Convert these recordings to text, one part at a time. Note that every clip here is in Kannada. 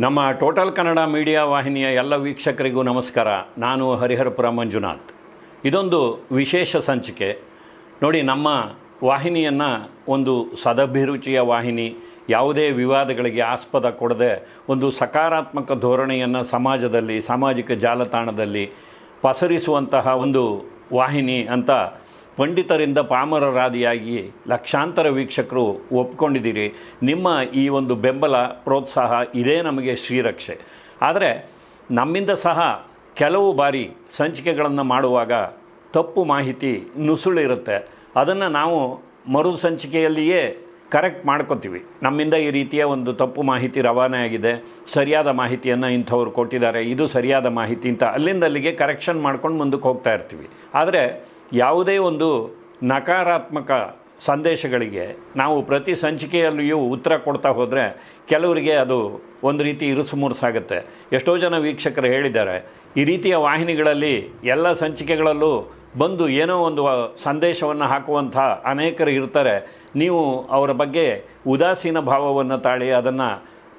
ನಮ್ಮ ಟೋಟಲ್ ಕನ್ನಡ ಮೀಡಿಯಾ ವಾಹಿನಿಯ ಎಲ್ಲ ವೀಕ್ಷಕರಿಗೂ ನಮಸ್ಕಾರ. ನಾನು ಹರಿಹರಪುರ ಮಂಜುನಾಥ್. ಇದೊಂದು ವಿಶೇಷ ಸಂಚಿಕೆ. ನೋಡಿ, ನಮ್ಮ ವಾಹಿನಿಯನ್ನು ಒಂದು ಸದಭಿರುಚಿಯ ವಾಹಿನಿ, ಯಾವುದೇ ವಿವಾದಗಳಿಗೆ ಆಸ್ಪದ ಕೊಡದೆ ಒಂದು ಸಕಾರಾತ್ಮಕ ಧೋರಣೆಯನ್ನು ಸಮಾಜದಲ್ಲಿ, ಸಾಮಾಜಿಕ ಜಾಲತಾಣದಲ್ಲಿ ಪಸರಿಸುವಂತಹ ಒಂದು ವಾಹಿನಿ ಅಂತ ಪಂಡಿತರಿಂದ ಪಾಮರರಾದಿಯಾಗಿ ಲಕ್ಷಾಂತರ ವೀಕ್ಷಕರು ಒಪ್ಕೊಂಡಿದ್ದೀರಿ. ನಿಮ್ಮ ಈ ಒಂದು ಬೆಂಬಲ, ಪ್ರೋತ್ಸಾಹ ಇದೇ ನಮಗೆ ಶ್ರೀರಕ್ಷೆ. ಆದರೆ ನಮ್ಮಿಂದ ಸಹ ಕೆಲವು ಬಾರಿ ಸಂಚಿಕೆಗಳನ್ನು ಮಾಡುವಾಗ ತಪ್ಪು ಮಾಹಿತಿ ನುಸುಳಿರುತ್ತೆ. ಅದನ್ನು ನಾವು ಮರು ಸಂಚಿಕೆಯಲ್ಲಿಯೇ ಕರೆಕ್ಟ್ ಮಾಡ್ಕೋತೀವಿ. ನಮ್ಮಿಂದ ಈ ರೀತಿಯ ಒಂದು ತಪ್ಪು ಮಾಹಿತಿ ರವಾನೆ ಆಗಿದೆ. ಸರಿಯಾದ ಮಾಹಿತಿಯನ್ನು ಇಂಥವ್ರು ಕೊಟ್ಟಿದ್ದಾರೆ. ಇದು ಸರಿಯಾದ ಮಾಹಿತಿ ಅಂತ ಅಲ್ಲಿಂದ ಅಲ್ಲಿಗೆ ಕರೆಕ್ಷನ್ ಮಾಡ್ಕೊಂಡು ಮುಂದಕ್ಕೆ ಹೋಗ್ತಾ ಇರ್ತೀವಿ. ಆದರೆ ಯಾವುದೇ ಒಂದು ನಕಾರಾತ್ಮಕ ಸಂದೇಶಗಳಿಗೆ ನಾವು ಪ್ರತಿ ಸಂಚಿಕೆಯಲ್ಲಿಯೂ ಉತ್ತರ ಕೊಡ್ತಾ ಹೋದರೆ ಕೆಲವರಿಗೆ ಅದು ಒಂದು ರೀತಿ ಇರುಸು ಮುರುಸಾಗುತ್ತೆ. ಎಷ್ಟೋ ಜನ ವೀಕ್ಷಕರು ಹೇಳಿದ್ದಾರೆ, ಈ ರೀತಿಯ ವಾಹಿನಿಗಳಲ್ಲಿ ಎಲ್ಲ ಸಂಚಿಕೆಗಳಲ್ಲೂ ಬಂದು ಏನೋ ಒಂದು ಸಂದೇಶವನ್ನು ಹಾಕುವಂಥ ಅನೇಕರು ಇರ್ತಾರೆ. ನೀವು ಅವರ ಬಗ್ಗೆ ಉದಾಸೀನ ಭಾವವನ್ನು ತಾಳಿ ಅದನ್ನು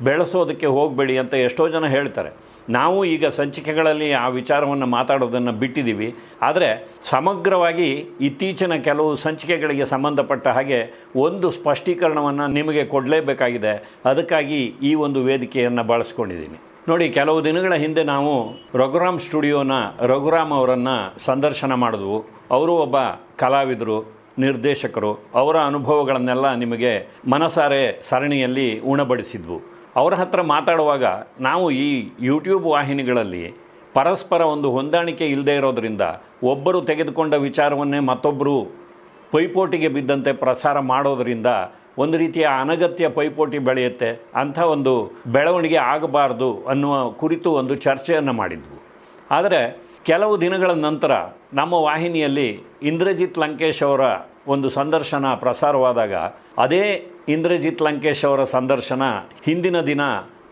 ಬೆಳೆಸೋದಕ್ಕೆ ಹೋಗಬೇಡಿ ಅಂತ ಎಷ್ಟೋ ಜನ ಹೇಳ್ತಾರೆ. ನಾವು ಈಗ ಸಂಚಿಕೆಗಳಲ್ಲಿ ಆ ವಿಚಾರವನ್ನು ಮಾತಾಡೋದನ್ನು ಬಿಟ್ಟಿದ್ದೀವಿ. ಆದರೆ ಸಮಗ್ರವಾಗಿ ಇತ್ತೀಚಿನ ಕೆಲವು ಸಂಚಿಕೆಗಳಿಗೆ ಸಂಬಂಧಪಟ್ಟ ಹಾಗೆ ಒಂದು ಸ್ಪಷ್ಟೀಕರಣವನ್ನು ನಿಮಗೆ ಕೊಡಲೇಬೇಕಾಗಿದೆ. ಅದಕ್ಕಾಗಿ ಈ ಒಂದು ವೇದಿಕೆಯನ್ನು ಬಳಸ್ಕೊಂಡಿದ್ದೀನಿ. ನೋಡಿ, ಕೆಲವು ದಿನಗಳ ಹಿಂದೆ ನಾವು ರಘುರಾಮ್ ಸ್ಟುಡಿಯೋನ ರಘುರಾಮ್ ಅವರನ್ನು ಸಂದರ್ಶನ ಮಾಡಿದ್ವು. ಅವರು ಒಬ್ಬ ಕಲಾವಿದರು, ನಿರ್ದೇಶಕರು. ಅವರ ಅನುಭವಗಳನ್ನೆಲ್ಲ ನಿಮಗೆ ಮನಸಾರೆ ಸರಣಿಯಲ್ಲಿ ಉಣಬಡಿಸಿದ್ವು. ಅವರ ಹತ್ರ ಮಾತಾಡುವಾಗ ನಾವು ಈ ಯೂಟ್ಯೂಬ್ ವಾಹಿನಿಗಳಲ್ಲಿ ಪರಸ್ಪರ ಒಂದು ಹೊಂದಾಣಿಕೆ ಇಲ್ಲದೆ ಇರೋದರಿಂದ ಒಬ್ಬರು ತೆಗೆದುಕೊಂಡ ವಿಚಾರವನ್ನೇ ಮತ್ತೊಬ್ಬರು ಪೈಪೋಟಿಗೆ ಬಿದ್ದಂತೆ ಪ್ರಸಾರ ಮಾಡೋದರಿಂದ ಒಂದು ರೀತಿಯ ಅನಗತ್ಯ ಪೈಪೋಟಿ ಬೆಳೆಯುತ್ತೆ. ಅಂಥ ಒಂದು ಬೆಳವಣಿಗೆ ಆಗಬಾರ್ದು ಅನ್ನುವ ಕುರಿತು ಒಂದು ಚರ್ಚೆಯನ್ನು ಮಾಡಿದ್ವು. ಆದರೆ ಕೆಲವು ದಿನಗಳ ನಂತರ ನಮ್ಮ ವಾಹಿನಿಯಲ್ಲಿ ಇಂದ್ರಜಿತ್ ಲಂಕೇಶ್ ಅವರ ಒಂದು ಸಂದರ್ಶನ ಪ್ರಸಾರವಾದಾಗ ಅದೇ ಇಂದ್ರಜಿತ್ ಲಂಕೇಶ್ ಅವರ ಸಂದರ್ಶನ ಹಿಂದಿನ ದಿನ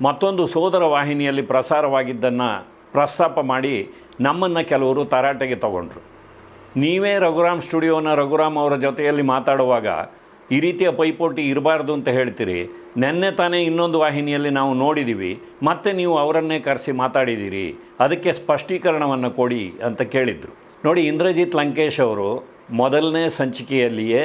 ಮತ್ತೊಂದು ಸೋದರ ವಾಹಿನಿಯಲ್ಲಿ ಪ್ರಸಾರವಾಗಿದ್ದನ್ನು ಪ್ರಸ್ತಾಪ ಮಾಡಿ ನಮ್ಮನ್ನು ಕೆಲವರು ತರಾಟೆಗೆ ತಗೊಂಡ್ರು. ನೀವೇ ರಘುರಾಮ್ ಸ್ಟುಡಿಯೋನ ರಘುರಾಮ್ ಅವರ ಜೊತೆಯಲ್ಲಿ ಮಾತಾಡುವಾಗ ಈ ರೀತಿಯ ಪೈಪೋಟಿ ಇರಬಾರ್ದು ಅಂತ ಹೇಳ್ತೀರಿ. ನೆನ್ನೆ ತಾನೇ ಇನ್ನೊಂದು ವಾಹಿನಿಯಲ್ಲಿ ನಾವು ನೋಡಿದ್ದೀವಿ ಮತ್ತೆ ನೀವು ಅವರನ್ನೇ ಕರೆಸಿ ಮಾತಾಡಿದ್ದೀರಿ ಅದಕ್ಕೆ ಸ್ಪಷ್ಟೀಕರಣವನ್ನು ಕೊಡಿ ಅಂತ ಕೇಳಿದರು. ನೋಡಿ, ಇಂದ್ರಜಿತ್ ಲಂಕೇಶ್ ಅವರು ಮೊದಲನೇ ಸಂಚಿಕೆಯಲ್ಲಿಯೇ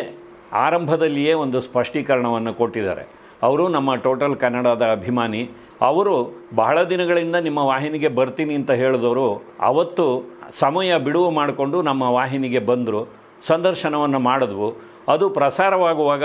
ಆರಂಭದಲ್ಲಿಯೇ ಒಂದು ಸ್ಪಷ್ಟೀಕರಣವನ್ನು ಕೊಟ್ಟಿದ್ದಾರೆ. ಅವರು ನಮ್ಮ ಟೋಟಲ್ ಕನ್ನಡದ ಅಭಿಮಾನಿ. ಅವರು ಬಹಳ ದಿನಗಳಿಂದ ನಿಮ್ಮ ವಾಹಿನಿಗೆ ಬರ್ತೀನಿ ಅಂತ ಹೇಳಿದವರು, ಅವತ್ತು ಸಮಯ ಬಿಡುವು ಮಾಡಿಕೊಂಡು ನಮ್ಮ ವಾಹಿನಿಗೆ ಬಂದರು, ಸಂದರ್ಶನವನ್ನು ಮಾಡಿದ್ವು. ಅದು ಪ್ರಸಾರವಾಗುವಾಗ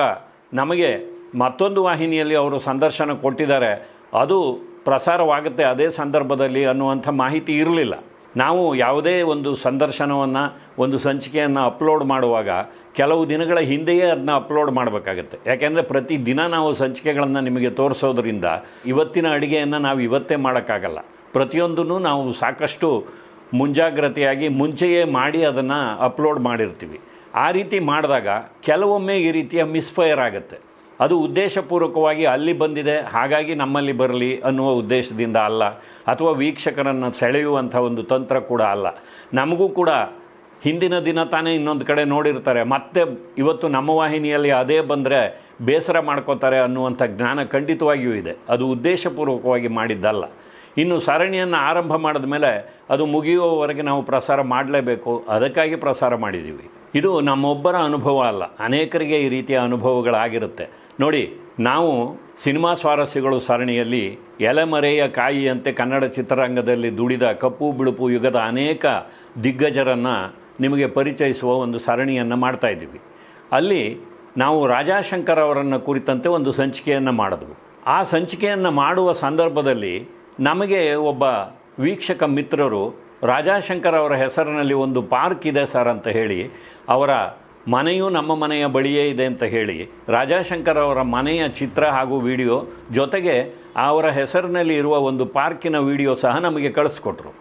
ನಮಗೆ ಮತ್ತೊಂದು ವಾಹಿನಿಯಲ್ಲಿ ಅವರು ಸಂದರ್ಶನ ಕೊಟ್ಟಿದ್ದಾರೆ. ಅದು ಪ್ರಸಾರವಾಗುತ್ತೆ ಅದೇ ಸಂದರ್ಭದಲ್ಲಿ ಅನ್ನುವಂಥ ಮಾಹಿತಿ ಇರಲಿಲ್ಲ. ನಾವು ಯಾವುದೇ ಒಂದು ಸಂದರ್ಶನವನ್ನು, ಒಂದು ಸಂಚಿಕೆಯನ್ನು ಅಪ್ಲೋಡ್ ಮಾಡುವಾಗ ಕೆಲವು ದಿನಗಳ ಹಿಂದೆಯೇ ಅದನ್ನ ಅಪ್ಲೋಡ್ ಮಾಡಬೇಕಾಗತ್ತೆ. ಯಾಕೆಂದರೆ ಪ್ರತಿ ದಿನ ನಾವು ಸಂಚಿಕೆಗಳನ್ನು ನಿಮಗೆ ತೋರಿಸೋದ್ರಿಂದ ಇವತ್ತಿನ ಅಡುಗೆಯನ್ನು ನಾವು ಇವತ್ತೇ ಮಾಡೋಕ್ಕಾಗಲ್ಲ. ಪ್ರತಿಯೊಂದನ್ನು ನಾವು ಸಾಕಷ್ಟು ಮುಂಜಾಗ್ರತೆಯಾಗಿ ಮುಂಚೆಯೇ ಮಾಡಿ ಅದನ್ನು ಅಪ್ಲೋಡ್ ಮಾಡಿರ್ತೀವಿ. ಆ ರೀತಿ ಮಾಡಿದಾಗ ಕೆಲವೊಮ್ಮೆ ಈ ರೀತಿಯ ಮಿಸ್ಫೈರ್ ಆಗುತ್ತೆ. ಅದು ಉದ್ದೇಶಪೂರ್ವಕವಾಗಿ ಅಲ್ಲಿ ಬಂದಿದೆ, ಹಾಗಾಗಿ ನಮ್ಮಲ್ಲಿ ಬರಲಿ ಅನ್ನುವ ಉದ್ದೇಶದಿಂದ ಅಲ್ಲ. ಅಥವಾ ವೀಕ್ಷಕರನ್ನು ಸೆಳೆಯುವಂಥ ಒಂದು ತಂತ್ರ ಕೂಡ ಅಲ್ಲ. ನಮಗೂ ಕೂಡ ಹಿಂದಿನ ದಿನ ತಾನೇ ಇನ್ನೊಂದು ಕಡೆ ನೋಡಿರ್ತಾರೆ, ಮತ್ತೆ ಇವತ್ತು ನಮ್ಮ ವಾಹಿನಿಯಲ್ಲಿ ಅದೇ ಬಂದರೆ ಬೇಸರ ಮಾಡ್ಕೋತಾರೆ ಅನ್ನುವಂಥ ಜ್ಞಾನ ಖಂಡಿತವಾಗಿಯೂ ಇದೆ. ಅದು ಉದ್ದೇಶಪೂರ್ವಕವಾಗಿ ಮಾಡಿದ್ದಲ್ಲ. ಇನ್ನು ಸರಣಿಯನ್ನು ಆರಂಭ ಮಾಡಿದ ಮೇಲೆ ಅದು ಮುಗಿಯುವವರೆಗೆ ನಾವು ಪ್ರಸಾರ ಮಾಡಲೇಬೇಕು. ಅದಕ್ಕಾಗಿ ಪ್ರಸಾರ ಮಾಡಿದ್ದೀವಿ. ಇದು ನಮ್ಮೊಬ್ಬರ ಅನುಭವ ಅಲ್ಲ. ಅನೇಕರಿಗೆ ಈ ರೀತಿಯ ಅನುಭವಗಳಾಗಿರುತ್ತೆ. ನೋಡಿ, ನಾವು ಸಿನಿಮಾ ಸ್ವಾರಸ್ಯಗಳು ಸರಣಿಯಲ್ಲಿ ಎಲೆಮರೆಯ ಕಾಯಿಯಂತೆ ಕನ್ನಡ ಚಿತ್ರರಂಗದಲ್ಲಿ ದುಡಿದ ಕಪ್ಪು ಬಿಳುಪು ಯುಗದ ಅನೇಕ ದಿಗ್ಗಜರನ್ನು ನಿಮಗೆ ಪರಿಚಯಿಸುವ ಒಂದು ಸರಣಿಯನ್ನು ಮಾಡ್ತಾ ಇದ್ದೀವಿ. ಅಲ್ಲಿ ನಾವು ರಾಜಾಶಂಕರ್ ಅವರನ್ನು ಕುರಿತಂತೆ ಒಂದು ಸಂಚಿಕೆಯನ್ನು ಮಾಡಿದ್ವು. ಆ ಸಂಚಿಕೆಯನ್ನು ಮಾಡುವ ಸಂದರ್ಭದಲ್ಲಿ ನಮಗೆ ಒಬ್ಬ ವೀಕ್ಷಕ ಮಿತ್ರರು ರಾಜಾಶಂಕರ್ ಅವರ ಹೆಸರಿನಲ್ಲಿ ಒಂದು ಪಾರ್ಕ್ ಇದೆ ಸರ್ ಅಂತ ಹೇಳಿ ಅವರ ಮನೆಯು ನಮ್ಮ ಮನೆಯ ಬಳಿಯೇ ಇದೆ ಅಂತ ಹೇಳಿ ರಾಜಾಶಂಕರ್ ಅವರ ಮನೆಯ ಚಿತ್ರ ಹಾಗೂ ವಿಡಿಯೋ ಜೊತೆಗೆ ಅವರ ಹೆಸರಿನಲ್ಲಿ ಇರುವ ಒಂದು ಪಾರ್ಕಿನ ವಿಡಿಯೋ ಸಹ ನಮಗೆ ಕಳಿಸ್ಕೊಟ್ರು.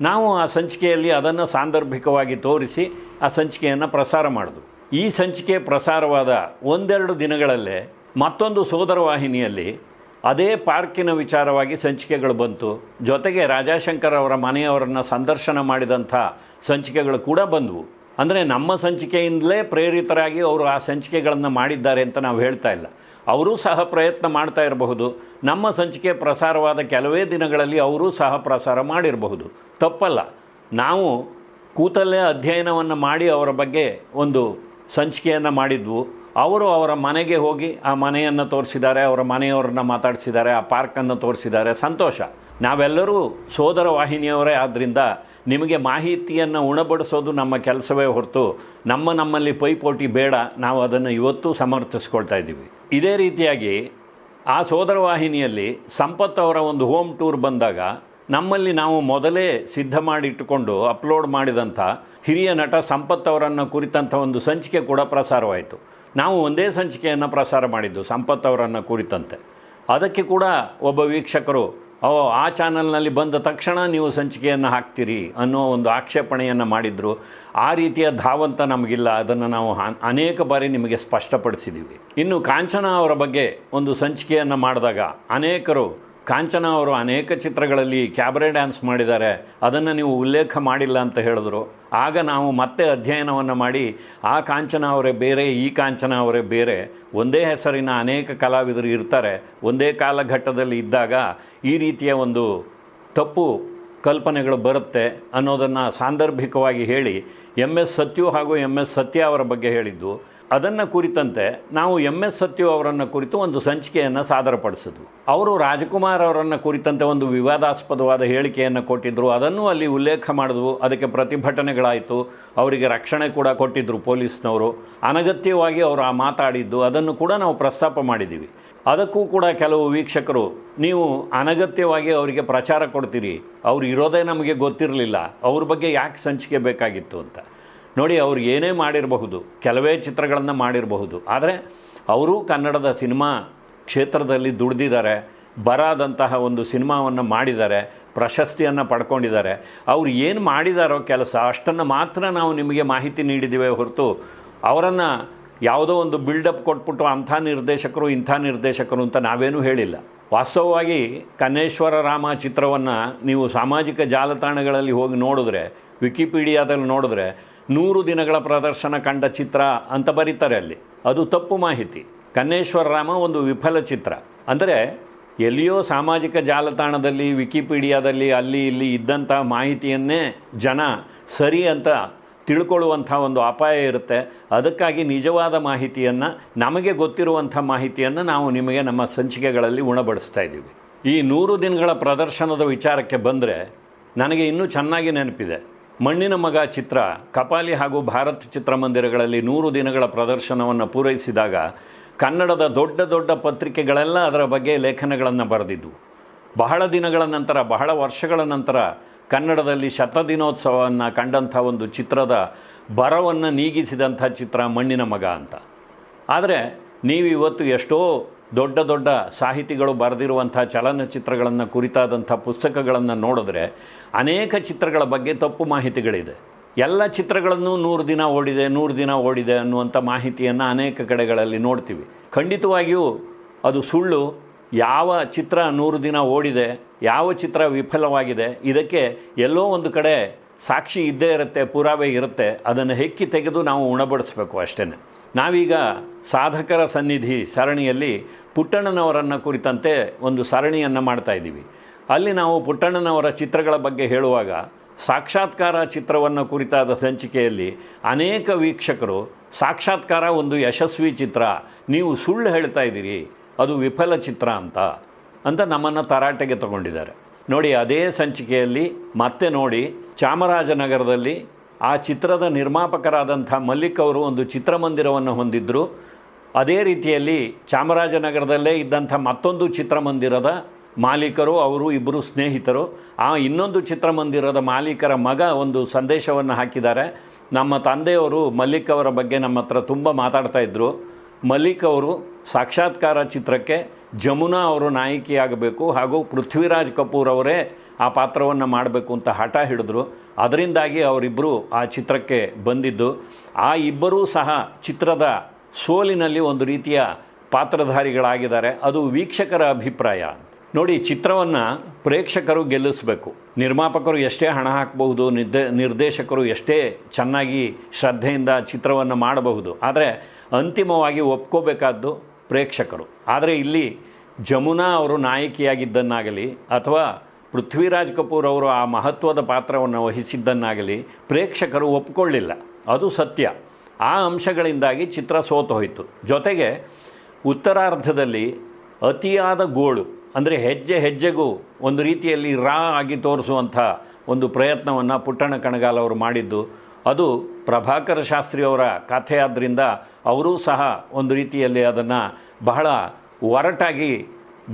ನಾವು ಆ ಸಂಚಿಕೆಯಲ್ಲಿ ಅದನ್ನು ಸಾಂದರ್ಭಿಕವಾಗಿ ತೋರಿಸಿ ಆ ಸಂಚಿಕೆಯನ್ನು ಪ್ರಸಾರ ಮಾಡಿದ್ವು. ಈ ಸಂಚಿಕೆ ಪ್ರಸಾರವಾದ ಒಂದೆರಡು ದಿನಗಳಲ್ಲೇ ಮತ್ತೊಂದು ಸೋದರ ವಾಹಿನಿಯಲ್ಲಿ ಅದೇ ಪಾರ್ಕಿನ ವಿಚಾರವಾಗಿ ಸಂಚಿಕೆಗಳು ಬಂತು. ಜೊತೆಗೆ ರಾಜಾಶಂಕರ್ ಅವರ ಮನೆಯವರನ್ನು ಸಂದರ್ಶನ ಮಾಡಿದಂಥ ಸಂಚಿಕೆಗಳು ಕೂಡ ಬಂದವು. ಅಂದರೆ ನಮ್ಮ ಸಂಚಿಕೆಯಿಂದಲೇ ಪ್ರೇರಿತರಾಗಿ ಅವರು ಆ ಸಂಚಿಕೆಗಳನ್ನು ಮಾಡಿದ್ದಾರೆ ಅಂತ ನಾವು ಹೇಳ್ತಾ ಇಲ್ಲ. ಅವರೂ ಸಹ ಪ್ರಯತ್ನ ಮಾಡ್ತಾ ಇರಬಹುದು. ನಮ್ಮ ಸಂಚಿಕೆ ಪ್ರಸಾರವಾದ ಕೆಲವೇ ದಿನಗಳಲ್ಲಿ ಅವರೂ ಸಹ ಪ್ರಸಾರ ಮಾಡಿರಬಹುದು. ತಪ್ಪಲ್ಲ. ನಾವು ಕೂತಲ್ಲೇ ಅಧ್ಯಯನವನ್ನು ಮಾಡಿ ಅವರ ಬಗ್ಗೆ ಒಂದು ಸಂಚಿಕೆಯನ್ನು ಮಾಡಿದ್ವು. ಅವರು ಅವರ ಮನೆಗೆ ಹೋಗಿ ಆ ಮನೆಯನ್ನು ತೋರಿಸಿದ್ದಾರೆ, ಅವರ ಮನೆಯವರನ್ನ ಮಾತಾಡಿಸಿದ್ದಾರೆ, ಆ ಪಾರ್ಕನ್ನು ತೋರಿಸಿದ್ದಾರೆ. ಸಂತೋಷ. ನಾವೆಲ್ಲರೂ ಸೋದರ ವಾಹಿನಿಯವರೇ ಆದ್ದರಿಂದ ನಿಮಗೆ ಮಾಹಿತಿಯನ್ನು ಉಣಬಡಿಸೋದು ನಮ್ಮ ಕೆಲಸವೇ ಹೊರತು ನಮ್ಮ ನಮ್ಮಲ್ಲಿ ಪೈಪೋಟಿ ಬೇಡ, ನಾವು ಅದನ್ನು ಇವತ್ತು ಸಮರ್ಥಿಸ್ಕೊಳ್ತಾ ಇದ್ದೀವಿ. ಇದೇ ರೀತಿಯಾಗಿ ಆ ಸೋದರ ವಾಹಿನಿಯಲ್ಲಿ ಸಂಪತ್ ಅವರ ಒಂದು ಹೋಮ್ ಟೂರ್ ಬಂದಾಗ ನಮ್ಮಲ್ಲಿ ನಾವು ಮೊದಲೇ ಸಿದ್ಧ ಮಾಡಿಟ್ಟುಕೊಂಡು ಅಪ್ಲೋಡ್ ಮಾಡಿದಂಥ ಹಿರಿಯ ನಟ ಸಂಪತ್ ಅವರನ್ನು ಕುರಿತಂಥ ಒಂದು ಸಂಚಿಕೆ ಕೂಡ ಪ್ರಸಾರವಾಯಿತು. ನಾವು ಒಂದೇ ಸಂಚಿಕೆಯನ್ನು ಪ್ರಸಾರ ಮಾಡಿದ್ದು ಸಂಪತ್ ಅವರನ್ನು ಕುರಿತಂತೆ. ಅದಕ್ಕೆ ಕೂಡ ಒಬ್ಬ ವೀಕ್ಷಕರು ಓ, ಆ ಚಾನಲ್ನಲ್ಲಿ ಬಂದ ತಕ್ಷಣ ನೀವು ಸಂಚಿಕೆಯನ್ನು ಹಾಕ್ತೀರಿ ಅನ್ನೋ ಒಂದು ಆಕ್ಷೇಪಣೆಯನ್ನು ಮಾಡಿದರು. ಆ ರೀತಿಯ ಧಾವಂತ ನಮಗಿಲ್ಲ. ಅದನ್ನು ನಾವು ಅನೇಕ ಬಾರಿ ನಿಮಗೆ ಸ್ಪಷ್ಟಪಡಿಸಿದ್ದೀವಿ. ಇನ್ನು ಕಾಂಚನ ಅವರ ಬಗ್ಗೆ ಒಂದು ಸಂಚಿಕೆಯನ್ನು ಮಾಡಿದಾಗ ಅನೇಕರು ಕಾಂಚನ ಅವರು ಅನೇಕ ಚಿತ್ರಗಳಲ್ಲಿ ಕ್ಯಾಬ್ರೆ ಡ್ಯಾನ್ಸ್ ಮಾಡಿದ್ದಾರೆ. ಅದನ್ನು ನೀವು ಉಲ್ಲೇಖ ಮಾಡಿಲ್ಲ ಅಂತ ಹೇಳಿದ್ರು. ಆಗ ನಾವು ಮತ್ತೆ ಅಧ್ಯಯನವನ್ನು ಮಾಡಿ, ಆ ಕಾಂಚನ ಅವರೇ ಬೇರೆ, ಈ ಕಾಂಚನ ಅವರೇ ಬೇರೆ, ಒಂದೇ ಹೆಸರಿನ ಅನೇಕ ಕಲಾವಿದರು ಇರ್ತಾರೆ. ಒಂದೇ ಕಾಲಘಟ್ಟದಲ್ಲಿ ಇದ್ದಾಗ ಈ ರೀತಿಯ ಒಂದು ತಪ್ಪು ಕಲ್ಪನೆಗಳು ಬರುತ್ತೆ ಅನ್ನೋದನ್ನು ಸಾಂದರ್ಭಿಕವಾಗಿ ಹೇಳಿ ಎಂ ಎಸ್ ಸತ್ಯು ಹಾಗೂ ಎಂ ಎಸ್ ಸತ್ಯ ಅವರ ಬಗ್ಗೆ ಹೇಳಿದ್ದು. ಅದನ್ನು ಕುರಿತಂತೆ ನಾವು ಎಂ ಎಸ್ ಸತ್ಯು ಅವರನ್ನು ಕುರಿತು ಒಂದು ಸಂಚಿಕೆಯನ್ನು ಸಾದರಪಡಿಸಿದ್ವು. ಅವರು ರಾಜಕುಮಾರ್ ಅವರನ್ನು ಕುರಿತಂತೆ ಒಂದು ವಿವಾದಾಸ್ಪದವಾದ ಹೇಳಿಕೆಯನ್ನು ಕೊಟ್ಟಿದ್ದರು ಅದನ್ನು ಅಲ್ಲಿ ಉಲ್ಲೇಖ ಮಾಡಿದ್ವು. ಅದಕ್ಕೆ ಪ್ರತಿಭಟನೆಗಳಾಯಿತು. ಅವರಿಗೆ ರಕ್ಷಣೆ ಕೂಡ ಕೊಟ್ಟಿದ್ದರು ಪೊಲೀಸ್ನವರು. ಅನಗತ್ಯವಾಗಿ ಅವರು ಆ ಮಾತಾಡಿದ್ದು. ಅದನ್ನು ಕೂಡ ನಾವು ಪ್ರಸ್ತಾಪ ಮಾಡಿದ್ದೀವಿ. ಅದಕ್ಕೂ ಕೂಡ ಕೆಲವು ವೀಕ್ಷಕರು, ನೀವು ಅನಗತ್ಯವಾಗಿ ಅವರಿಗೆ ಪ್ರಚಾರ ಕೊಡ್ತೀರಿ. ಅವ್ರು ಇರೋದೇ ನಮಗೆ ಗೊತ್ತಿರಲಿಲ್ಲ. ಅವ್ರ ಬಗ್ಗೆ ಯಾಕೆ ಸಂಚಿಕೆ ಬೇಕಾಗಿತ್ತು ಅಂತ. ನೋಡಿ, ಅವ್ರು ಏನೇ ಮಾಡಿರಬಹುದು, ಕೆಲವೇ ಚಿತ್ರಗಳನ್ನು ಮಾಡಿರಬಹುದು, ಆದರೆ ಅವರು ಕನ್ನಡದ ಸಿನಿಮಾ ಕ್ಷೇತ್ರದಲ್ಲಿ ದುಡಿದಿದ್ದಾರೆ, ಬರಾದಂತಹ ಒಂದು ಸಿನಿಮಾವನ್ನು ಮಾಡಿದ್ದಾರೆ, ಪ್ರಶಸ್ತಿಯನ್ನು ಪಡ್ಕೊಂಡಿದ್ದಾರೆ. ಅವ್ರು ಏನು ಮಾಡಿದಾರೋ ಕೆಲಸ, ಅಷ್ಟನ್ನು ಮಾತ್ರ ನಾವು ನಿಮಗೆ ಮಾಹಿತಿ ನೀಡಿದ್ದೇವೆ ಹೊರತು ಅವರನ್ನು ಯಾವುದೋ ಒಂದು ಬಿಲ್ಡಪ್ ಕೊಟ್ಬಿಟ್ಟು ಅಂಥ ನಿರ್ದೇಶಕರು, ಇಂಥ ನಿರ್ದೇಶಕರು ಅಂತ ನಾವೇನೂ ಹೇಳಿಲ್ಲ. ವಾಸ್ತವವಾಗಿ ಕನ್ನೇಶ್ವರ ರಾಮ ಚಿತ್ರವನ್ನು ನೀವು ಸಾಮಾಜಿಕ ಜಾಲತಾಣಗಳಲ್ಲಿ ಹೋಗಿ ನೋಡಿದ್ರೆ, ವಿಕಿಪೀಡಿಯಾದಲ್ಲಿ ನೋಡಿದ್ರೆ ನೂರು ದಿನಗಳ ಪ್ರದರ್ಶನ ಕಂಡ ಚಿತ್ರ ಅಂತ ಬರೀತಾರೆ ಅಲ್ಲಿ. ಅದು ತಪ್ಪು ಮಾಹಿತಿ. ಕನ್ನೇಶ್ವರ ರಾಮ ಒಂದು ವಿಫಲ ಚಿತ್ರ. ಅಂದರೆ ಎಲ್ಲಿಯೋ ಸಾಮಾಜಿಕ ಜಾಲತಾಣದಲ್ಲಿ, ವಿಕಿಪೀಡಿಯಾದಲ್ಲಿ, ಅಲ್ಲಿ ಇಲ್ಲಿ ಇದ್ದಂಥ ಮಾಹಿತಿಯನ್ನೇ ಜನ ಸರಿ ಅಂತ ತಿಳ್ಕೊಳ್ಳುವಂಥ ಒಂದು ಅಪಾಯ ಇರುತ್ತೆ. ಅದಕ್ಕಾಗಿ ನಿಜವಾದ ಮಾಹಿತಿಯನ್ನು, ನಮಗೆ ಗೊತ್ತಿರುವಂಥ ಮಾಹಿತಿಯನ್ನು ನಾವು ನಿಮಗೆ ನಮ್ಮ ಸಂಚಿಕೆಗಳಲ್ಲಿ ಉಣಬಡಿಸ್ತಾ ಇದ್ದೀವಿ. ಈ ನೂರು ದಿನಗಳ ಪ್ರದರ್ಶನದ ವಿಚಾರಕ್ಕೆ ಬಂದರೆ ನನಗೆ ಇನ್ನೂ ಚೆನ್ನಾಗಿ ನೆನಪಿದೆ. ಮಣ್ಣಿನ ಮಗ ಚಿತ್ರ, ಕಪಾಲಿ ಹಾಗೂ ಭಾರತ್ ಚಿತ್ರಮಂದಿರಗಳಲ್ಲಿ ನೂರು ದಿನಗಳ ಪ್ರದರ್ಶನವನ್ನು ಪೂರೈಸಿದಾಗ ಕನ್ನಡದ ದೊಡ್ಡ ದೊಡ್ಡ ಪತ್ರಿಕೆಗಳೆಲ್ಲ ಅದರ ಬಗ್ಗೆ ಲೇಖನಗಳನ್ನು ಬರೆದಿದ್ದವು ಬಹಳ ದಿನಗಳ ನಂತರ, ಬಹಳ ವರ್ಷಗಳ ನಂತರ ಕನ್ನಡದಲ್ಲಿ ಶತದಿನೋತ್ಸವವನ್ನು ಕಂಡಂಥ ಒಂದು ಚಿತ್ರದ ಬರವನ್ನು ನೀಗಿಸಿದಂಥ ಚಿತ್ರ ಮಣ್ಣಿನ ಮಗ ಅಂತ. ಆದರೆ ನೀವು ಇವತ್ತು ಎಷ್ಟೋ ದೊಡ್ಡ ದೊಡ್ಡ ಸಾಹಿತಿಗಳು ಬರೆದಿರುವಂಥ ಚಲನಚಿತ್ರಗಳನ್ನು ಕುರಿತಾದಂಥ ಪುಸ್ತಕಗಳನ್ನು ನೋಡಿದ್ರೆ ಅನೇಕ ಚಿತ್ರಗಳ ಬಗ್ಗೆ ತಪ್ಪು ಮಾಹಿತಿಗಳಿದೆ. ಎಲ್ಲ ಚಿತ್ರಗಳನ್ನು ನೂರು ದಿನ ಓಡಿದೆ, ನೂರು ದಿನ ಓಡಿದೆ ಅನ್ನುವಂಥ ಮಾಹಿತಿಯನ್ನು ಅನೇಕ ಕಡೆಗಳಲ್ಲಿ ನೋಡ್ತೀವಿ. ಖಂಡಿತವಾಗಿಯೂ ಅದು ಸುಳ್ಳು. ಯಾವ ಚಿತ್ರ ನೂರು ದಿನ ಓಡಿದೆ, ಯಾವ ಚಿತ್ರ ವಿಫಲವಾಗಿದೆ, ಇದಕ್ಕೆ ಎಲ್ಲೋ ಒಂದು ಕಡೆ ಸಾಕ್ಷಿ ಇದ್ದೇ ಇರುತ್ತೆ, ಪುರಾವೆ ಇರುತ್ತೆ, ಅದನ್ನು ಹೆಕ್ಕಿ ತೆಗೆದು ನಾವು ಉಣಬಡಿಸ್ಬೇಕು ಅಷ್ಟೇ ನಾವೀಗ ಸಾಧಕರ ಸನ್ನಿಧಿ ಸರಣಿಯಲ್ಲಿ ಪುಟ್ಟಣ್ಣನವರನ್ನು ಕುರಿತಂತೆ ಒಂದು ಸರಣಿಯನ್ನು ಮಾಡ್ತಾ ಇದ್ದೀವಿ. ಅಲ್ಲಿ ನಾವು ಪುಟ್ಟಣ್ಣನವರ ಚಿತ್ರಗಳ ಬಗ್ಗೆ ಹೇಳುವಾಗ ಸಾಕ್ಷಾತ್ಕಾರ ಚಿತ್ರವನ್ನು ಕುರಿತಾದ ಸಂಚಿಕೆಯಲ್ಲಿ ಅನೇಕ ವೀಕ್ಷಕರು ಸಾಕ್ಷಾತ್ಕಾರ ಒಂದು ಯಶಸ್ವಿ ಚಿತ್ರ, ನೀವು ಸುಳ್ಳು ಹೇಳ್ತಾ ಇದ್ದೀರಿ, ಅದು ವಿಫಲ ಚಿತ್ರ ಅಂತ ಅಂತ ನಮ್ಮನ್ನು ತರಾಟೆಗೆ ತಗೊಂಡಿದ್ದಾರೆ. ನೋಡಿ, ಅದೇ ಸಂಚಿಕೆಯಲ್ಲಿ ಮತ್ತೆ ನೋಡಿ ಚಾಮರಾಜನಗರದಲ್ಲಿ ಆ ಚಿತ್ರದ ನಿರ್ಮಾಪಕರಾದಂಥ ಮಲ್ಲಿಕ್ ಅವರು ಒಂದು ಚಿತ್ರಮಂದಿರವನ್ನು ಹೊಂದಿದ್ದರು ಅದೇ ರೀತಿಯಲ್ಲಿ ಚಾಮರಾಜನಗರದಲ್ಲೇ ಇದ್ದಂಥ ಮತ್ತೊಂದು ಚಿತ್ರಮಂದಿರದ ಮಾಲೀಕರು, ಅವರು ಇಬ್ಬರು ಸ್ನೇಹಿತರು. ಆ ಇನ್ನೊಂದು ಚಿತ್ರಮಂದಿರದ ಮಾಲೀಕರ ಮಗ ಒಂದು ಸಂದೇಶವನ್ನು ಹಾಕಿದ್ದಾರೆ. ನಮ್ಮ ತಂದೆಯವರು ಮಲ್ಲಿಕ್ ಅವರ ಬಗ್ಗೆ ನಮ್ಮ ಹತ್ರ ತುಂಬ ಮಾತಾಡ್ತಾ ಇದ್ದರು ಮಲ್ಲಿಕ್ ಅವರು ಸಾಕ್ಷಾತ್ಕಾರ ಚಿತ್ರಕ್ಕೆ ಜಮುನಾ ಅವರು ನಾಯಕಿಯಾಗಬೇಕು ಹಾಗೂ ಪೃಥ್ವಿರಾಜ್ ಕಪೂರ್ ಅವರೇ ಆ ಪಾತ್ರವನ್ನು ಮಾಡಬೇಕು ಅಂತ ಹಠ ಹಿಡಿದ್ರು. ಅದರಿಂದಾಗಿ ಅವರಿಬ್ಬರು ಆ ಚಿತ್ರಕ್ಕೆ ಬಂದಿದ್ದು. ಆ ಇಬ್ಬರೂ ಸಹ ಚಿತ್ರದ ಸೋಲಿನಲ್ಲಿ ಒಂದು ರೀತಿಯ ಪಾತ್ರಧಾರಿಗಳಾಗಿದ್ದಾರೆ. ಅದು ವೀಕ್ಷಕರ ಅಭಿಪ್ರಾಯ ನೋಡಿ, ಚಿತ್ರವನ್ನು ಪ್ರೇಕ್ಷಕರು ಗೆಲ್ಲಿಸಬೇಕು. ನಿರ್ಮಾಪಕರು ಎಷ್ಟೇ ಹಣ ಹಾಕಬಹುದು, ನಿರ್ದೇ, ನಿರ್ದೇಶಕರು ಎಷ್ಟೇ ಚೆನ್ನಾಗಿ ಶ್ರದ್ಧೆಯಿಂದ ಚಿತ್ರವನ್ನು ಮಾಡಬಹುದು. ಆದರೆ ಅಂತಿಮವಾಗಿ ಒಪ್ಕೋಬೇಕಾದ್ದು ಪ್ರೇಕ್ಷಕರು. ಆದರೆ ಇಲ್ಲಿ ಜಮುನಾ ಅವರು ನಾಯಕಿಯಾಗಿದ್ದನ್ನಾಗಲಿ ಅಥವಾ ಪೃಥ್ವಿರಾಜ್ ಕಪೂರ್ ಅವರು ಆ ಮಹತ್ವದ ಪಾತ್ರವನ್ನು ವಹಿಸಿದ್ದನ್ನಾಗಲಿ ಪ್ರೇಕ್ಷಕರು ಒಪ್ಕೊಳ್ಳಿಲ್ಲ. ಅದು ಸತ್ಯ. ಆ ಅಂಶಗಳಿಂದಾಗಿ ಚಿತ್ರ ಸೋತು ಹೋಯಿತು. ಜೊತೆಗೆ ಉತ್ತರಾರ್ಧದಲ್ಲಿ ಅತಿಯಾದ ಗೋಳು, ಅಂದರೆ ಹೆಜ್ಜೆ ಹೆಜ್ಜೆಗೂ ಒಂದು ರೀತಿಯಲ್ಲಿ ರಾ ಆಗಿ ತೋರಿಸುವಂಥ ಒಂದು ಪ್ರಯತ್ನವನ್ನು ಪುಟ್ಟಣ ಕಣಗಾಲ್ ಅವರು ಮಾಡಿದ್ದು, ಅದು ಪ್ರಭಾಕರ ಶಾಸ್ತ್ರಿಯವರ ಕಥೆಯಾದ್ದರಿಂದ ಅವರೂ ಸಹ ಒಂದು ರೀತಿಯಲ್ಲಿ ಅದನ್ನು ಬಹಳ ಒರಟಾಗಿ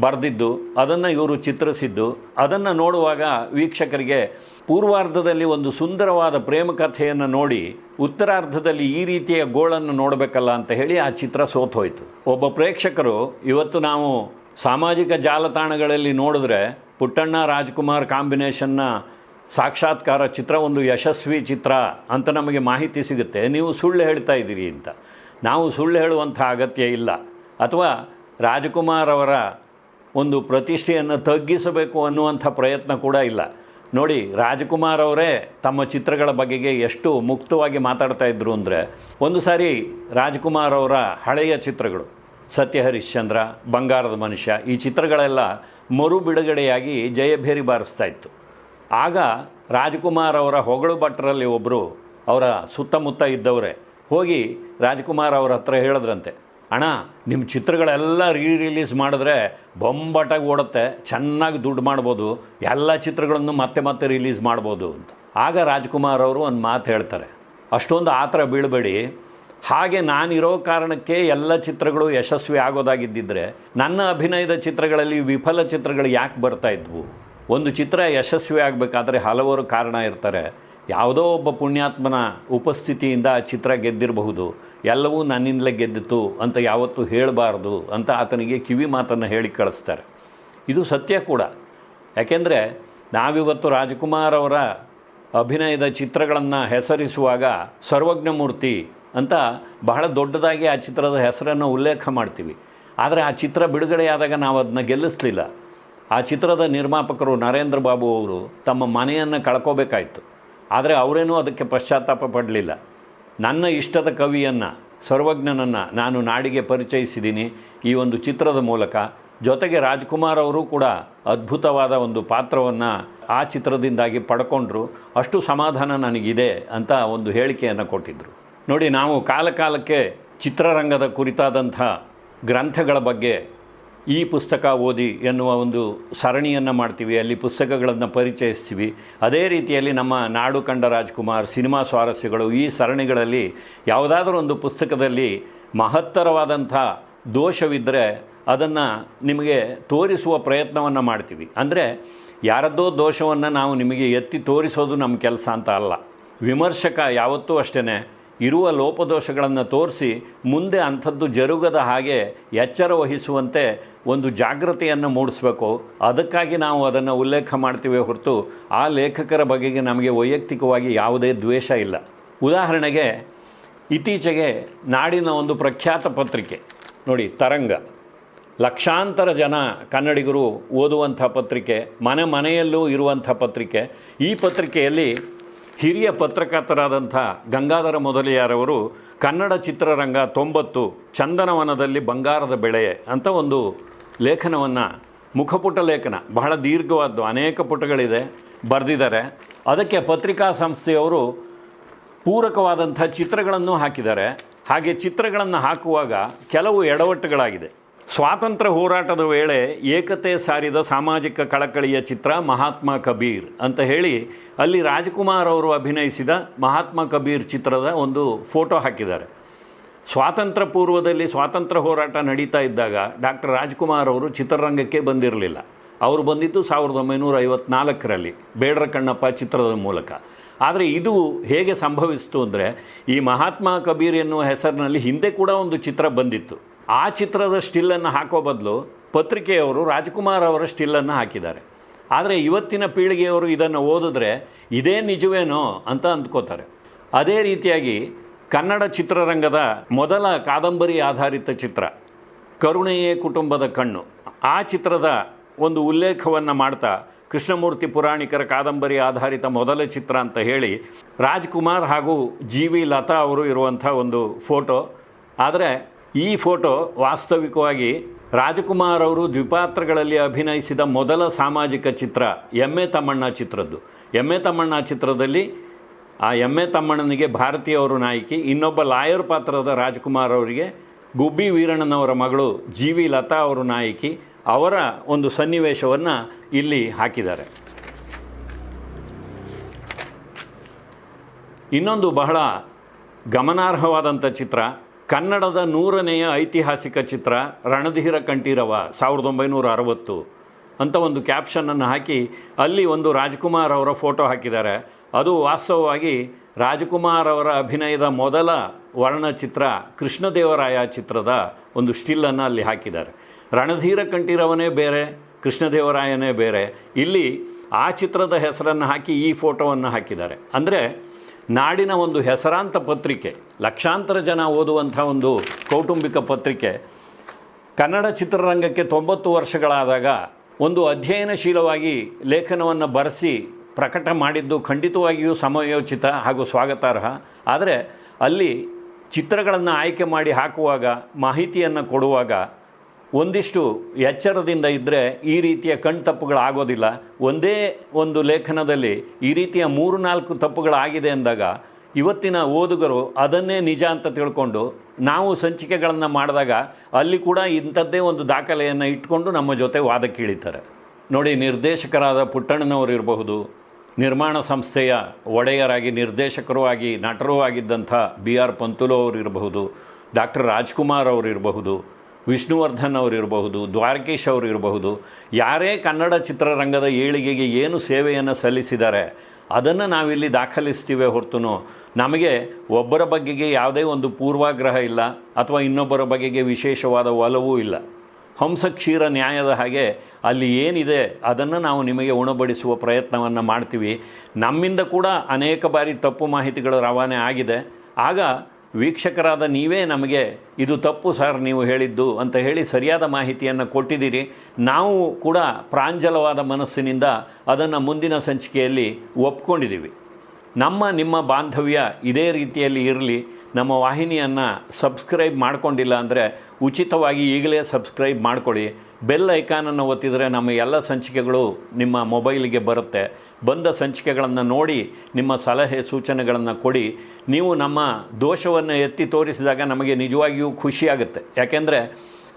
ಬರೆದಿದ್ದು, ಅದನ್ನು ಇವರು ಚಿತ್ರಿಸಿದ್ದು, ಅದನ್ನು ನೋಡುವಾಗ ವೀಕ್ಷಕರಿಗೆ ಪೂರ್ವಾರ್ಧದಲ್ಲಿ ಒಂದು ಸುಂದರವಾದ ಪ್ರೇಮ ಕಥೆಯನ್ನು ನೋಡಿ, ಉತ್ತರಾರ್ಧದಲ್ಲಿ ಈ ರೀತಿಯ ಗೋಳನ್ನು ನೋಡಬೇಕಲ್ಲ ಅಂತ ಹೇಳಿ ಆ ಚಿತ್ರ ಸೋತೋಯ್ತು. ಒಬ್ಬ ಪ್ರೇಕ್ಷಕರು, ಇವತ್ತು ನಾವು ಸಾಮಾಜಿಕ ಜಾಲತಾಣಗಳಲ್ಲಿ ನೋಡಿದ್ರೆ ಪುಟ್ಟಣ್ಣ ರಾಜ್ಕುಮಾರ್ ಕಾಂಬಿನೇಷನ್ನ ಸಾಕ್ಷಾತ್ಕಾರ ಚಿತ್ರ ಒಂದು ಯಶಸ್ವಿ ಚಿತ್ರ ಅಂತ ನಮಗೆ ಮಾಹಿತಿ ಸಿಗುತ್ತೆ. ನೀವು ಸುಳ್ಳು ಹೇಳ್ತಾ ಇದ್ದೀರಿ ಅಂತ. ನಾವು ಸುಳ್ಳು ಹೇಳುವಂಥ ಅಗತ್ಯ ಇಲ್ಲ. ಅಥವಾ ರಾಜಕುಮಾರ್ ಅವರ ಒಂದು ಪ್ರತಿಷ್ಠೆಯನ್ನು ತಗ್ಗಿಸಬೇಕು ಅನ್ನುವಂಥ ಪ್ರಯತ್ನ ಕೂಡ ಇಲ್ಲ. ನೋಡಿ, ರಾಜಕುಮಾರ್ ಅವರೇ ತಮ್ಮ ಚಿತ್ರಗಳ ಬಗೆಗೆ ಎಷ್ಟು ಮುಕ್ತವಾಗಿ ಮಾತಾಡ್ತಾ ಇದ್ರು ಅಂದರೆ, ಒಂದು ಸಾರಿ ರಾಜ್ಕುಮಾರ್ ಅವರ ಹಳೆಯ ಚಿತ್ರಗಳು, ಸತ್ಯ ಹರಿಶ್ಚಂದ್ರ ಬಂಗಾರದ ಮನುಷ್ಯ, ಈ ಚಿತ್ರಗಳೆಲ್ಲ ಮರು ಬಿಡುಗಡೆಯಾಗಿ ಜಯಭೇರಿ ಬಾರಿಸ್ತಾ ಇತ್ತು. ಆಗ ರಾಜ್ಕುಮಾರ್ ಅವರ ಹೊಗಳು ಭಟ್ರಲ್ಲಿ ಒಬ್ಬರು ಅವರ ಸುತ್ತಮುತ್ತ ಇದ್ದವರೇ, ಹೋಗಿ ರಾಜ್ಕುಮಾರ್ ಅವರ ಹತ್ರ ಹೇಳಿದ್ರಂತೆ ಅಣ್ಣ ನಿಮ್ಮ ಚಿತ್ರಗಳೆಲ್ಲ ರೀ ರಿಲೀಸ್ ಮಾಡಿದ್ರೆ ಬೊಂಬಾಟಾಗಿ ಓಡುತ್ತೆ, ಚೆನ್ನಾಗಿ ದುಡ್ಡು ಮಾಡ್ಬೋದು, ಎಲ್ಲ ಚಿತ್ರಗಳನ್ನು ಮತ್ತೆ ಮತ್ತೆ ರಿಲೀಸ್ ಮಾಡ್ಬೋದು ಅಂತ. ಆಗ ರಾಜ್ಕುಮಾರ್ ಅವರು ಒಂದು ಮಾತು ಹೇಳ್ತಾರೆ. ಅಷ್ಟೊಂದು ಆ ಥರ ಬೀಳಬೇಡಿ. ಹಾಗೆ ನಾನಿರೋ ಕಾರಣಕ್ಕೆ ಎಲ್ಲ ಚಿತ್ರಗಳು ಯಶಸ್ವಿ ಆಗೋದಾಗಿದ್ದಿದ್ರೆ ನನ್ನ ಅಭಿನಯದ ಚಿತ್ರಗಳಲ್ಲಿ ವಿಫಲ ಚಿತ್ರಗಳು ಯಾಕೆ ಬರ್ತಾ ಇದ್ವು? ಒಂದು ಚಿತ್ರ ಯಶಸ್ವಿ ಆಗಬೇಕಾದ್ರೆ ಹಲವಾರು ಕಾರಣ ಇರ್ತಾರೆ. ಯಾವುದೋ ಒಬ್ಬ ಪುಣ್ಯಾತ್ಮನ ಉಪಸ್ಥಿತಿಯಿಂದ ಚಿತ್ರ ಗೆದ್ದಿರಬಹುದು. ಎಲ್ಲವೂ ನನ್ನಿಂದಲೇ ಗೆದ್ದಿತು ಅಂತ ಯಾವತ್ತೂ ಹೇಳಬಾರ್ದು ಅಂತ ಆತನಿಗೆ ಕಿವಿ ಮಾತನ್ನು ಹೇಳಿ ಕಳಿಸ್ತಾರೆ. ಇದು ಸತ್ಯ ಕೂಡ. ಯಾಕೆಂದರೆ ನಾವಿವತ್ತು ರಾಜ್ಕುಮಾರ್ ಅವರ ಅಭಿನಯದ ಚಿತ್ರಗಳನ್ನು ಹೆಸರಿಸುವಾಗ ಸರ್ವಜ್ಞಮೂರ್ತಿ ಅಂತ ಬಹಳ ದೊಡ್ಡದಾಗಿ ಆ ಚಿತ್ರದ ಹೆಸರನ್ನು ಉಲ್ಲೇಖ ಮಾಡ್ತೀವಿ. ಆದರೆ ಆ ಚಿತ್ರ ಬಿಡುಗಡೆಯಾದಾಗ ನಾವು ಅದನ್ನ ಗೆಲ್ಲಿಸಲಿಲ್ಲ. ಆ ಚಿತ್ರದ ನಿರ್ಮಾಪಕರು ನರೇಂದ್ರ ಬಾಬು ಅವರು ತಮ್ಮ ಮನೆಯನ್ನು ಕಳ್ಕೋಬೇಕಾಯಿತು. ಆದರೆ ಅವರೇನೂ ಅದಕ್ಕೆ ಪಶ್ಚಾತ್ತಾಪ ಪಡಲಿಲ್ಲ. ನನ್ನ ಇಷ್ಟದ ಕವಿಯನ್ನು, ಸರ್ವಜ್ಞನನ್ನು ನಾನು ನಾಡಿಗೆ ಪರಿಚಯಿಸಿದ್ದೀನಿ ಈ ಒಂದು ಚಿತ್ರದ ಮೂಲಕ ಜೊತೆಗೆ ರಾಜ್ಕುಮಾರ್ ಅವರು ಕೂಡ ಅದ್ಭುತವಾದ ಒಂದು ಪಾತ್ರವನ್ನು ಆ ಚಿತ್ರದಿಂದಾಗಿ ಪಡ್ಕೊಂಡ್ರು. ಅಷ್ಟು ಸಮಾಧಾನ ನನಗಿದೆ ಅಂತ ಒಂದು ಹೇಳಿಕೆಯನ್ನು ಕೊಟ್ಟಿದ್ದರು ನೋಡಿ, ನಾವು ಕಾಲಕಾಲಕ್ಕೆ ಚಿತ್ರರಂಗದ ಕುರಿತಾದಂಥ ಗ್ರಂಥಗಳ ಬಗ್ಗೆ ಈ ಪುಸ್ತಕ ಓದಿ ಎನ್ನುವ ಒಂದು ಸರಣಿಯನ್ನು ಮಾಡ್ತೀವಿ, ಅಲ್ಲಿ ಪುಸ್ತಕಗಳನ್ನು ಪರಿಚಯಿಸ್ತೀವಿ. ಅದೇ ರೀತಿಯಲ್ಲಿ ನಮ್ಮ ನಾಡು ಕಂಡ ರಾಜ್ಕುಮಾರ್, ಸಿನಿಮಾ ಸ್ವಾರಸ್ಯಗಳು ಈ ಸರಣಿಗಳಲ್ಲಿ ಯಾವುದಾದ್ರೂ ಒಂದು ಪುಸ್ತಕದಲ್ಲಿ ಮಹತ್ತರವಾದಂಥ ದೋಷವಿದ್ದರೆ ಅದನ್ನು ನಿಮಗೆ ತೋರಿಸುವ ಪ್ರಯತ್ನವನ್ನು ಮಾಡ್ತೀವಿ. ಅಂದರೆ ಯಾರದ್ದೋ ದೋಷವನ್ನು ನಾವು ನಿಮಗೆ ಎತ್ತಿ ತೋರಿಸೋದು ನಮ್ಮ ಕೆಲಸ ಅಂತ ಅಲ್ಲ. ವಿಮರ್ಶಕ ಯಾವತ್ತೂ ಅಷ್ಟೇ ಇರುವ ಲೋಪದೋಷಗಳನ್ನು ತೋರಿಸಿ ಮುಂದೆ ಅಂಥದ್ದು ಜರುಗದ ಹಾಗೆ ಎಚ್ಚರ ವಹಿಸುವಂತೆ ಒಂದು ಜಾಗೃತಿಯನ್ನು ಮೂಡಿಸ್ಬೇಕು. ಅದಕ್ಕಾಗಿ ನಾವು ಅದನ್ನು ಉಲ್ಲೇಖ ಮಾಡ್ತೀವಿ ಹೊರತು ಆ ಲೇಖಕರ ಬಗೆಗೆ ನಮಗೆ ವೈಯಕ್ತಿಕವಾಗಿ ಯಾವುದೇ ದ್ವೇಷ ಇಲ್ಲ. ಉದಾಹರಣೆಗೆ ಇತ್ತೀಚೆಗೆ ನಾಡಿನ ಒಂದು ಪ್ರಖ್ಯಾತ ಪತ್ರಿಕೆ, ನೋಡಿ ತರಂಗ. ಲಕ್ಷಾಂತರ ಜನ ಕನ್ನಡಿಗರು ಓದುವಂಥ ಪತ್ರಿಕೆ, ಮನೆ ಮನೆಯಲ್ಲೂ ಇರುವಂಥ ಪತ್ರಿಕೆ. ಈ ಪತ್ರಿಕೆಯಲ್ಲಿ ಹಿರಿಯ ಪತ್ರಕರ್ತರಾದಂಥ ಗಂಗಾಧರ ಮೊದಲಿಯಾರವರು ಕನ್ನಡ ಚಿತ್ರರಂಗ ತೊಂಬತ್ತು ಚಂದನವನದಲ್ಲಿ ಬಂಗಾರದ ಬೆಳೆ ಅಂತ ಒಂದು ಲೇಖನವನ್ನು, ಮುಖಪುಟ ಲೇಖನ, ಬಹಳ ದೀರ್ಘವಾದ್ದು, ಅನೇಕ ಪುಟಗಳಿದೆ ಬರೆದಿದ್ದಾರೆ. ಅದಕ್ಕೆ ಪತ್ರಿಕಾ ಸಂಸ್ಥೆಯವರು ಪೂರಕವಾದಂಥ ಚಿತ್ರಗಳನ್ನು ಹಾಕಿದ್ದಾರೆ. ಹಾಗೆ ಚಿತ್ರಗಳನ್ನು ಹಾಕುವಾಗ ಕೆಲವು ಎಡವಟ್ಟುಗಳಾಗಿದೆ. ಸ್ವಾತಂತ್ರ್ಯ ಹೋರಾಟದ ವೇಳೆ ಏಕತೆ ಸಾರಿದ ಸಾಮಾಜಿಕ ಕಳಕಳಿಯ ಚಿತ್ರ ಮಹಾತ್ಮ ಕಬೀರ್ ಅಂತ ಹೇಳಿ ಅಲ್ಲಿ ರಾಜ್ಕುಮಾರ್ ಅವರು ಅಭಿನಯಿಸಿದ ಮಹಾತ್ಮ ಕಬೀರ್ ಚಿತ್ರದ ಒಂದು ಫೋಟೋ ಹಾಕಿದ್ದಾರೆ. ಸ್ವಾತಂತ್ರ್ಯ ಪೂರ್ವದಲ್ಲಿ ಸ್ವಾತಂತ್ರ್ಯ ಹೋರಾಟ ನಡೀತಾ ಇದ್ದಾಗ ಡಾಕ್ಟರ್ ರಾಜ್ಕುಮಾರ್ ಅವರು ಚಿತ್ರರಂಗಕ್ಕೆ ಬಂದಿರಲಿಲ್ಲ. ಅವರು ಬಂದಿದ್ದು ಸಾವಿರದ ಒಂಬೈನೂರ ಐವತ್ನಾಲ್ಕರಲ್ಲಿ ಬೇಡರ ಕಣ್ಣಪ್ಪ ಚಿತ್ರದ ಮೂಲಕ. ಆದರೆ ಇದು ಹೇಗೆ ಸಂಭವಿಸಿತು ಅಂದರೆ ಈ ಮಹಾತ್ಮ ಕಬೀರ್ ಎನ್ನುವ ಹೆಸರಿನಲ್ಲಿ ಹಿಂದೆ ಕೂಡ ಒಂದು ಚಿತ್ರ ಬಂದಿತ್ತು. ಆ ಚಿತ್ರದ ಸ್ಟಿಲ್ಲನ್ನು ಹಾಕೋ ಬದಲು ಪತ್ರಿಕೆಯವರು ರಾಜ್ಕುಮಾರ್ ಅವರ ಸ್ಟಿಲ್ಲನ್ನು ಹಾಕಿದ್ದಾರೆ. ಆದರೆ ಇವತ್ತಿನ ಪೀಳಿಗೆಯವರು ಇದನ್ನು ಓದಿದ್ರೆ ಇದೇ ನಿಜವೇನೋ ಅಂತ ಅಂದ್ಕೋತಾರೆ. ಅದೇ ರೀತಿಯಾಗಿ ಕನ್ನಡ ಚಿತ್ರರಂಗದ ಮೊದಲ ಕಾದಂಬರಿ ಆಧಾರಿತ ಚಿತ್ರ, ಕರುಣೆಯೇ ಕುಟುಂಬದ ಕಣ್ಣು. ಆ ಚಿತ್ರದ ಒಂದು ಉಲ್ಲೇಖವನ್ನು ಮಾಡ್ತಾ ಕೃಷ್ಣಮೂರ್ತಿ ಪುರಾಣಿಕರ ಕಾದಂಬರಿ ಆಧಾರಿತ ಮೊದಲ ಚಿತ್ರ ಅಂತ ಹೇಳಿ ರಾಜ್ಕುಮಾರ್ ಹಾಗೂ ಜಿ ವಿ ಲತಾ ಅವರು ಇರುವಂಥ ಒಂದು ಫೋಟೋ. ಆದರೆ ಈ ಫೋಟೋ ವಾಸ್ತವಿಕವಾಗಿ ರಾಜಕುಮಾರ್ ಅವರು ದ್ವಿಪಾತ್ರಗಳಲ್ಲಿ ಅಭಿನಯಿಸಿದ ಮೊದಲ ಸಾಮಾಜಿಕ ಚಿತ್ರ ಎಮ್ಮೆ ತಮ್ಮಣ್ಣ ಚಿತ್ರದ್ದು. ಎಮ್ಮೆ ತಮ್ಮಣ್ಣ ಚಿತ್ರದಲ್ಲಿ ಆ ಎಮ್ಮೆ ತಮ್ಮಣ್ಣನಿಗೆ ಭಾರತೀಯವರು ನಾಯಕಿ, ಇನ್ನೊಬ್ಬ ಲಾಯರ್ ಪಾತ್ರದ ರಾಜ್ಕುಮಾರ್ ಅವರಿಗೆ ಗುಬ್ಬಿ ವೀರಣ್ಣನವರ ಮಗಳು ಜಿ ವಿ ಲತಾ ಅವರು ನಾಯಕಿ, ಅವರ ಒಂದು ಸನ್ನಿವೇಶವನ್ನು ಇಲ್ಲಿ ಹಾಕಿದ್ದಾರೆ. ಇನ್ನೊಂದು ಬಹಳ ಗಮನಾರ್ಹವಾದಂಥ ಚಿತ್ರ ಕನ್ನಡದ ನೂರನೆಯ ಐತಿಹಾಸಿಕ ಚಿತ್ರ ರಣಧೀರ ಕಂಠೀರವ, ಸಾವಿರದ ಒಂಬೈನೂರ ಅರವತ್ತು ಅಂತ ಒಂದು ಕ್ಯಾಪ್ಷನನ್ನು ಹಾಕಿ ಅಲ್ಲಿ ಒಂದು ರಾಜ್ಕುಮಾರ್ ಅವರ ಫೋಟೋ ಹಾಕಿದ್ದಾರೆ. ಅದು ವಾಸ್ತವವಾಗಿ ರಾಜ್ಕುಮಾರ್ ಅವರ ಅಭಿನಯದ ಮೊದಲ ವರ್ಣಚಿತ್ರ ಕೃಷ್ಣದೇವರಾಯ ಚಿತ್ರದ ಒಂದು ಸ್ಟಿಲ್ಲನ್ನು ಅಲ್ಲಿ ಹಾಕಿದ್ದಾರೆ. ರಣಧೀರ ಕಂಠೀರವನೇ ಬೇರೆ, ಕೃಷ್ಣದೇವರಾಯನೇ ಬೇರೆ. ಇಲ್ಲಿ ಆ ಚಿತ್ರದ ಹೆಸರನ್ನು ಹಾಕಿ ಈ ಫೋಟೋವನ್ನು ಹಾಕಿದ್ದಾರೆ. ಅಂದರೆ ನಾಡಿನ ಒಂದು ಹೆಸರಾಂತ ಪತ್ರಿಕೆ, ಲಕ್ಷಾಂತರ ಜನ ಓದುವಂಥ ಒಂದು ಕೌಟುಂಬಿಕ ಪತ್ರಿಕೆ, ಕನ್ನಡ ಚಿತ್ರರಂಗಕ್ಕೆ ತೊಂಬತ್ತು ವರ್ಷಗಳಾದಾಗ ಒಂದು ಅಧ್ಯಯನಶೀಲವಾಗಿ ಲೇಖನವನ್ನು ಬರೆಸಿ ಪ್ರಕಟ ಮಾಡಿದ್ದು ಖಂಡಿತವಾಗಿಯೂ ಸಮಯೋಚಿತ ಹಾಗೂ ಸ್ವಾಗತಾರ್ಹ. ಆದರೆ ಅಲ್ಲಿ ಚಿತ್ರಗಳನ್ನು ಆಯ್ಕೆ ಮಾಡಿ ಹಾಕುವಾಗ, ಮಾಹಿತಿಯನ್ನು ಕೊಡುವಾಗ ಒಂದಿಷ್ಟು ಎಚ್ಚರದಿಂದ ಇದ್ದರೆ ಈ ರೀತಿಯ ಕಣ್ತಪ್ಪುಗಳಾಗೋದಿಲ್ಲ ಒಂದೇ ಒಂದು ಲೇಖನದಲ್ಲಿ ಈ ರೀತಿಯ ಮೂರು ನಾಲ್ಕು ತಪ್ಪುಗಳಾಗಿದೆ ಅಂದಾಗ ಇವತ್ತಿನ ಓದುಗರು ಅದನ್ನೇ ನಿಜ ಅಂತ ತಿಳ್ಕೊಂಡು ನಾವು ಸಂಚಿಕೆಗಳನ್ನು ಮಾಡಿದಾಗ ಅಲ್ಲಿ ಕೂಡ ಇಂಥದ್ದೇ ಒಂದು ದಾಖಲೆಯನ್ನು ಇಟ್ಕೊಂಡು ನಮ್ಮ ಜೊತೆ ವಾದಕ್ಕೆ ಇಳಿತಾರೆ ನೋಡಿ, ನಿರ್ದೇಶಕರಾದ ಪುಟ್ಟಣ್ಣನವರು ಇರಬಹುದು, ನಿರ್ಮಾಣ ಸಂಸ್ಥೆಯ ಒಡೆಯರಾಗಿ, ನಿರ್ದೇಶಕರೂ ಆಗಿ, ನಟರೂ ಆಗಿದ್ದಂಥ ಬಿ ಆರ್ ಪಂತುಲು ಅವರು ಇರಬಹುದು, ಡಾಕ್ಟರ್ ರಾಜ್ಕುಮಾರ್ ಅವರು ಇರಬಹುದು ವಿಷ್ಣುವರ್ಧನ್ ಅವರು ಇರಬಹುದು ದ್ವಾರಕೀಶ್ ಅವರು ಇರಬಹುದು ಯಾರೇ ಕನ್ನಡ ಚಿತ್ರರಂಗದ ಏಳಿಗೆಗೆ ಏನು ಸೇವೆಯನ್ನು ಸಲ್ಲಿಸಿದ್ದಾರೆ ಅದನ್ನು ನಾವಿಲ್ಲಿ ದಾಖಲಿಸ್ತೀವಿ ಹೊರತು ನಮಗೆ ಒಬ್ಬರ ಬಗೆಗೆ ಯಾವುದೇ ಒಂದು ಪೂರ್ವಾಗ್ರಹ ಇಲ್ಲ, ಅಥವಾ ಇನ್ನೊಬ್ಬರ ಬಗೆಗೆ ವಿಶೇಷವಾದ ಒಲವೂ ಇಲ್ಲ. ಹಂಸಕ್ಷೀರ ನ್ಯಾಯದ ಹಾಗೆ ಅಲ್ಲಿ ಏನಿದೆ, ಅದನ್ನು ನಾವು ನಿಮಗೆ ಉಣಬಡಿಸುವ ಪ್ರಯತ್ನವನ್ನು ಮಾಡ್ತೀವಿ. ನಮ್ಮಿಂದ ಕೂಡ ಅನೇಕ ಬಾರಿ ತಪ್ಪು ಮಾಹಿತಿಗಳು ರವಾನೆ ಆಗಿದೆ. ಆಗ ವೀಕ್ಷಕರಾದ ನೀವೇ ನಮಗೆ ಇದು ತಪ್ಪು ಸರ್ ನೀವು ಹೇಳಿದ್ದು ಅಂತ ಹೇಳಿ ಸರಿಯಾದ ಮಾಹಿತಿಯನ್ನು ಕೊಟ್ಟಿದ್ದೀರಿ. ನಾವು ಕೂಡ ಪ್ರಾಂಜಲವಾದ ಮನಸ್ಸಿನಿಂದ ಅದನ್ನು ಮುಂದಿನ ಸಂಚಿಕೆಯಲ್ಲಿ ಒಪ್ಕೊಂಡಿದ್ದೀವಿ. ನಮ್ಮ ನಿಮ್ಮ ಬಾಂಧವ್ಯ ಇದೇ ರೀತಿಯಲ್ಲಿ ಇರಲಿ. ನಮ್ಮ ವಾಹಿನಿಯನ್ನು ಸಬ್ಸ್ಕ್ರೈಬ್ ಮಾಡ್ಕೊಂಡಿಲ್ಲ ಅಂದರೆ ಉಚಿತವಾಗಿ ಈಗಲೇ ಸಬ್ಸ್ಕ್ರೈಬ್ ಮಾಡ್ಕೊಳ್ಳಿ. ಬೆಲ್ ಐಕಾನನ್ನು ಒತ್ತಿದರೆ ನಮ್ಮ ಎಲ್ಲ ಸಂಚಿಕೆಗಳು ನಿಮ್ಮ ಮೊಬೈಲಿಗೆ ಬರುತ್ತೆ. ಬಂದ ಸಂಚಿಕೆಗಳನ್ನು ನೋಡಿ, ನಿಮ್ಮ ಸಲಹೆ ಸೂಚನೆಗಳನ್ನು ಕೊಡಿ. ನೀವು ನಮ್ಮ ದೋಷವನ್ನು ಎತ್ತಿ ತೋರಿಸಿದಾಗ ನಮಗೆ ನಿಜವಾಗಿಯೂ ಖುಷಿಯಾಗುತ್ತೆ ಯಾಕೆಂದರೆ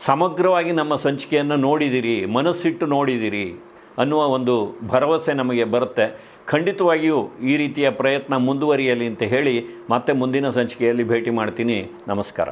ಸಮಗ್ರವಾಗಿ ನಮ್ಮ ಸಂಚಿಕೆಯನ್ನು ನೋಡಿದಿರಿ, ಮನಸ್ಸಿಟ್ಟು ನೋಡಿದಿರಿ ಅನ್ನುವ ಒಂದು ಭರವಸೆ ನಮಗೆ ಬರುತ್ತೆ. ಖಂಡಿತವಾಗಿಯೂ ಈ ರೀತಿಯ ಪ್ರಯತ್ನ ಮುಂದುವರಿಯಲಿ ಅಂತ ಹೇಳಿ ಮತ್ತೆ ಮುಂದಿನ ಸಂಚಿಕೆಯಲ್ಲಿ ಭೇಟಿ ಮಾಡ್ತೀನಿ. ನಮಸ್ಕಾರ.